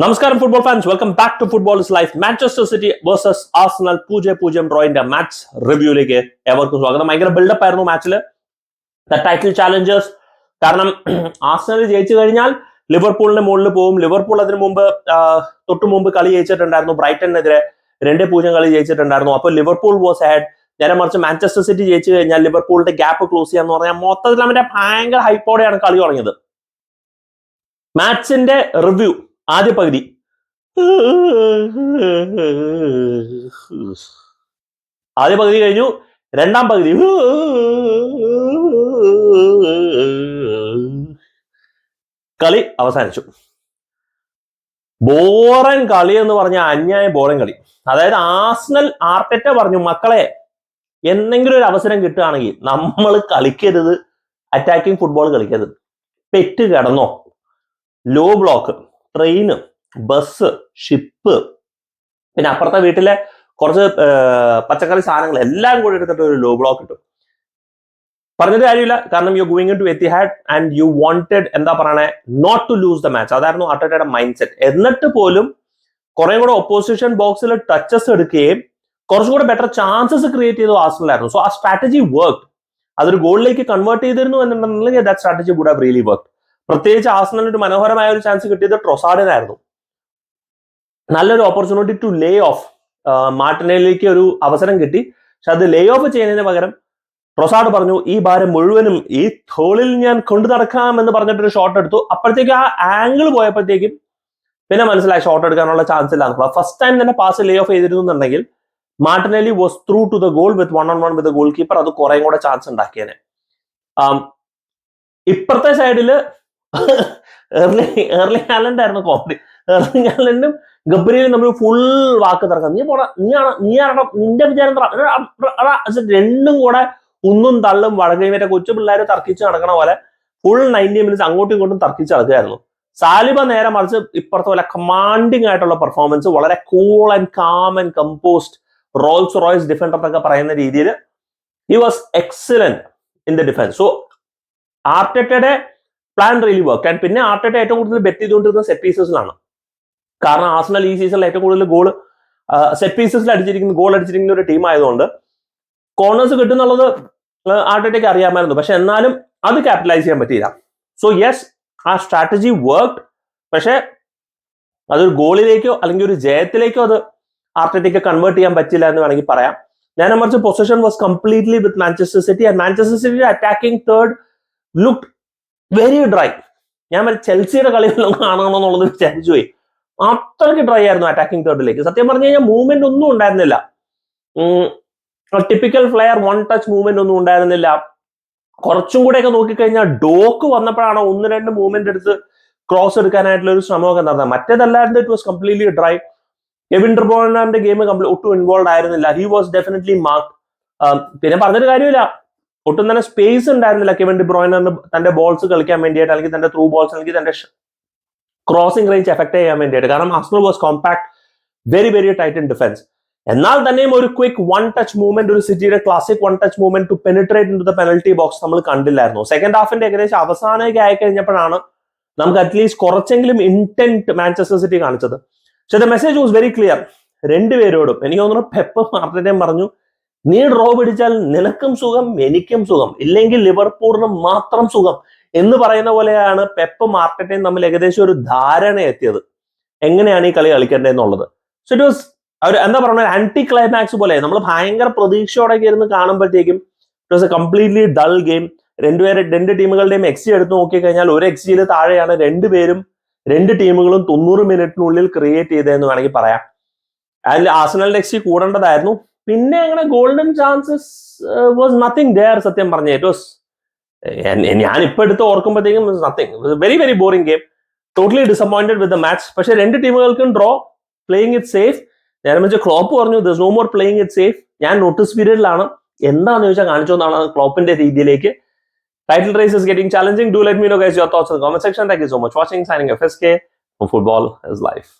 നമസ്കാരം football fans welcome back to football is life Manchester City versus Arsenal പൂജ്യം പൂജ്യം ഡ്രോയിന്റെ match റിവ്യൂയിലേക്ക് എവർക്കും സ്വാഗതം. ഭയങ്കര ബിൽഡപ്പ് ആയിരുന്നു മാച്ചിൽ ദ ടൈറ്റിൽ ചാലഞ്ചേഴ്സ് കാരണം ആർസണൽ ജയിച്ചു കഴിഞ്ഞാൽ ലിവർപൂളിന്റെ മുകളിൽ പോകും ലിവർപൂൾ അതിനു മുമ്പ് തൊട്ടു മുമ്പ് കളി ജയിച്ചിട്ടുണ്ടായിരുന്നു. ബ്രൈറ്റനെതിരെ രണ്ട് പൂജ്യം കളി ജയിച്ചിട്ടുണ്ടായിരുന്നു. അപ്പോൾ ലിവർപൂൾ വാസ് ഹെഡ് നേരെ മറിച്ച് മാഞ്ചസ്റ്റർ സിറ്റി ജയിച്ചു കഴിഞ്ഞാൽ ലിവർപൂളിന്റെ ഗ്യാപ്പ് ക്ലോസ് ചെയ്യാന്ന് പറഞ്ഞാൽ മൊത്തത്തിൽ അവന്റെ ഭയങ്കര ഹൈപ്പോടെയാണ് കളി തുടങ്ങിയത്. മാച്ചിന്റെ റിവ്യൂ ആദ്യ പകുതി. ആദ്യ പകുതി കഴിഞ്ഞു. രണ്ടാം പകുതി. കളി അവസാനിച്ചു. ബോറൻ കളി എന്ന് പറഞ്ഞ അന്യായ ബോറൻ കളി. അതായത് ആസ്നൽ ആർട്ടറ്റ പറഞ്ഞു മക്കളെ എന്തെങ്കിലും ഒരു അവസരം കിട്ടുകയാണെങ്കിൽ നമ്മൾ കളിക്കരുത്. അറ്റാക്കിംഗ് ഫുട്ബോൾ കളിക്കരുത്. പെറ്റ് കിടന്നോ. Low block. Train bus ship പിന്നെ അപ്പുറത്തെ വീട്ടിലെ കുറച്ച് പച്ചക്കറി സാധനങ്ങൾ എല്ലാം കൂടി എടുത്തിട്ട് ഒരു ലോ ബ്ലോക്ക് കിട്ടും പറഞ്ഞിട്ട് കാര്യമില്ല. കാരണം you going to Etihad and you wanted എന്താ പറയണേ not to lose the match അതായിരുന്നു അട്ടയുടെ മൈൻഡ് സെറ്റ് എന്നിട്ട് പോലും കുറെ കൂടെ ഒപ്പോസിഷൻ ബോക്സിൽ ടച്ചസ് എടുക്കുകയും കുറച്ചും കൂടെ ബെറ്റർ ചാൻസസ് ക്രിയേറ്റ് ചെയ്തു ആസ്റ്റലായിരുന്നു സോ ആ സ്ട്രാറ്റജി വർക്ക് അതൊരു ഗോളിലേക്ക് കൺവേർട്ട് ചെയ്തിരുന്നു എന്നുണ്ടെങ്കിൽ that strategy would have really work പ്രത്യേകിച്ച് ആസ്നലിന് ഒരു മനോഹരമായ ഒരു ചാൻസ് കിട്ടിയത് ട്രൊസാഡിനായിരുന്നു. നല്ലൊരു ഓപ്പർച്യൂണിറ്റി ടു ലേ ഓഫ് മാർട്ടിനയിലേക്ക് ഒരു അവസരം കിട്ടി. പക്ഷെ അത് ലേ ഓഫ് ചെയ്യുന്നതിന് പകരം ട്രൊസാഡ് പറഞ്ഞു ഈ ഭാരം മുഴുവനും ഈ തോളിൽ ഞാൻ കൊണ്ടു നടക്കാം എന്ന് പറഞ്ഞിട്ട് ഒരു ഷോട്ട് എടുത്തു. അപ്പോഴത്തേക്ക് ആ ആംഗിൾ പോയപ്പോഴത്തേക്കും പിന്നെ മനസ്സിലായി ഷോട്ട് എടുക്കാനുള്ള ചാൻസ് ഇല്ല ഫസ്റ്റ് ടൈം തന്നെ പാസ് ലേ ഓഫ് ചെയ്തിരുന്നു എന്നുണ്ടെങ്കിൽ Martinelli was through to the goal with one on one with goal keeper അത് കുറേ കൂടെ ചാൻസ് ഉണ്ടാക്കിയേനെ. ഇപ്പുറത്തെ സൈഡിൽ എർലി ഹാലൻഡ് ആയിരുന്നു കോമഡി എർലി ഹാലൻഡും ഗബ്രിയിലും നമ്മൾ ഫുൾ വാക്ക് തർക്കം. നീ പോടാ നീയാണ് നീ ആരണം നിന്റെ വിചാരം രണ്ടും കൂടെ ഒന്നും തള്ളും വടകൈമറ്റ കൊച്ചു പിള്ളേർ തർക്കിച്ച് നടക്കണ പോലെ ഫുൾ നയന്റി മിനിറ്റ്സ് അങ്ങോട്ടും ഇങ്ങോട്ടും തർക്കിച്ച് നടക്കുകയായിരുന്നു. സാലിബ നേരെ മറിച്ച് ഇപ്പുറത്തെ പോലെ കമാൻഡിങ് ആയിട്ടുള്ള പെർഫോമൻസ് വളരെ cool and calm and composed Rolls Royce defender എന്നൊക്കെ പറയുന്ന രീതിയിൽ he was excellent in the defence so ആർട്ടറ്റയുടെ plan really work and പിന്നെ ആർട്ടെ ഏറ്റവും കൂടുതൽ ബെറ്റ് ചെയ്തുകൊണ്ടിരുന്ന സെറ്റ് പീസസിലാണ് കാരണം ആസ്നൽ ഈ സീസണിൽ ഏറ്റവും കൂടുതൽ ഗോൾ സെറ്റ് പീസസിൽ അടിച്ചിരിക്കുന്ന ഗോൾ അടിച്ചിരിക്കുന്ന ഒരു ടീം ആയതുകൊണ്ട് കോർണേഴ്സ് കിട്ടുന്നുള്ളത് ആർട്ടറ്റയ്ക്ക് അറിയാമായിരുന്നു. പക്ഷെ എന്നാലും അത് ക്യാപിറ്റലൈസ് ചെയ്യാൻ പറ്റിയില്ല. സോ യെസ് ആ സ്ട്രാറ്റജി വർക്ക് പക്ഷെ അതൊരു ഗോളിലേക്കോ അല്ലെങ്കിൽ ഒരു ജയത്തിലേക്കോ അത് ആർട്ടറ്റയ്ക്ക് കൺവേർട്ട് ചെയ്യാൻ പറ്റില്ല എന്ന് വേണമെങ്കിൽ പറയാം. നേരെ മറിച്ച് position was completely with Manchester City and Manchester City attacking third look very dry ഞാൻ വരെ ചെൽസിയുടെ കളികളിലും കാണണമെന്നുള്ളത് വിചാരിച്ചു പോയി. അത്രയ്ക്ക് ഡ്രൈ ആയിരുന്നു അറ്റാക്കിംഗ് തേർഡിലേക്ക് സത്യം പറഞ്ഞു കഴിഞ്ഞാൽ മൂവ്മെന്റ് ഒന്നും ഉണ്ടായിരുന്നില്ല. Typical flair one touch movement ഒന്നും ഉണ്ടായിരുന്നില്ല. കുറച്ചും കൂടെയൊക്കെ നോക്കിക്കഴിഞ്ഞാൽ ഡോക്ക് വന്നപ്പോഴാണ് ഒന്ന് രണ്ട് മൂവ്മെന്റ് എടുത്ത് ക്രോസ് എടുക്കാനായിട്ടുള്ള ഒരു ശ്രമമൊക്കെ നടന്നത്. മറ്റേതല്ലാണ്ട് it was completely dry Kevin ഡ്രബോണിന്റെ game ഒട്ടും ഇൻവോൾവ് ആയിരുന്നില്ല. ഹി വാസ് ഡെഫിനറ്റ്ലി മാർക്ക് പിന്നെ പറഞ്ഞൊരു കാര്യമില്ല ഒട്ടും തന്നെ സ്പേസ് ഉണ്ടായിരുന്നില്ല കെവിൻ ഡിബ്രോയിനറിന് തന്റെ ബോൾസ് കളിക്കാൻ വേണ്ടിയിട്ട് അല്ലെങ്കിൽ തന്റെ ത്രൂ ബോൾസ് അല്ലെങ്കിൽ തന്റെ ക്രോസിംഗ് റേഞ്ച് എഫക്ട് ചെയ്യാൻ വേണ്ടിയിട്ട്. കാരണം Arsenal was compact very very tight in defence എന്നാൽ തന്നെയും ഒരു ക്വിക്ക് വൺ ടച്ച് മൂവ്മെന്റ് ഒരു സിറ്റിയുടെ classic one touch movement to penetrate in the penalty box നമ്മൾ കണ്ടില്ലായിരുന്നു. സെക്കൻഡ് ഹാഫിന്റെ ഏകദേശം അവസാനമൊക്കെ ആയി കഴിഞ്ഞപ്പോഴാണ് നമുക്ക് അറ്റ്ലീസ്റ്റ് കുറച്ചെങ്കിലും ഇന്റന്റ് മാഞ്ചസ്റ്റർ സിറ്റി കാണിച്ചത്. പക്ഷെ the message was very clear രണ്ടുപേരോടും എനിക്ക് തോന്നുന്നു പെപ്പ് മാർട്ടിനെയും പറഞ്ഞു നീ ഡ്രോ പിടിച്ചാൽ നിനക്കും സുഖം എനിക്കും സുഖം. ഇല്ലെങ്കിൽ ലിവർപൂളിന് മാത്രം സുഖം എന്ന് പറയുന്ന പോലെയാണ് പെപ്പ് മാർക്കറ്റേയും തമ്മിൽ ഏകദേശം ഒരു ധാരണ എത്തിയത്. എങ്ങനെയാണ് ഈ കളി കളിക്കേണ്ടതെന്നുള്ളത്? സോ ഇറ്റ് വാസ് അവർ എന്താ പറയുക ആന്റി ക്ലൈമാക്സ് പോലെ. നമ്മൾ ഭയങ്കര പ്രതീക്ഷയോടെ ഇരുന്ന് കാണുമ്പോഴത്തേക്കും it was a completely dull game രണ്ടുപേരെ രണ്ട് ടീമുകളുടെയും എക്സി എടുത്ത് നോക്കിക്കഴിഞ്ഞാൽ ഒരു എക്സിയിൽ താഴെയാണ് രണ്ടുപേരും രണ്ട് ടീമുകളും തൊണ്ണൂറ് മിനിറ്റിനുള്ളിൽ ക്രിയേറ്റ് ചെയ്തതെന്ന് വേണമെങ്കിൽ പറയാം. അതിൽ ആസനലിന്റെ എക്സി കൂടേണ്ടതായിരുന്നു. പിന്നെ അങ്ങനെ golden chances was nothing there സത്യം പറഞ്ഞ. ഇറ്റ് വാസ് ഞാൻ ഇപ്പൊ എടുത്ത് ഓർക്കുമ്പോഴത്തേക്കും nothing very very boring game totally disappointed with the match പക്ഷെ രണ്ട് ടീമുകൾക്കും ഡ്രോ പ്ലേയിങ് ഇറ്റ് സേഫ് ഞാൻ വെച്ചാൽ ക്ലോപ്പ് പറഞ്ഞു this no more playing it safe ഞാൻ നോട്ടീസ് പീരീഡിലാണ് എന്താണെന്ന് ചോദിച്ചാൽ കാണിച്ചു എന്നാണ് ക്ലോപ്പിന്റെ രീതിയിലേക്ക്. Title race is getting challenging do let me know guys your thoughts in comment section thank you so much watching signing F S K football is life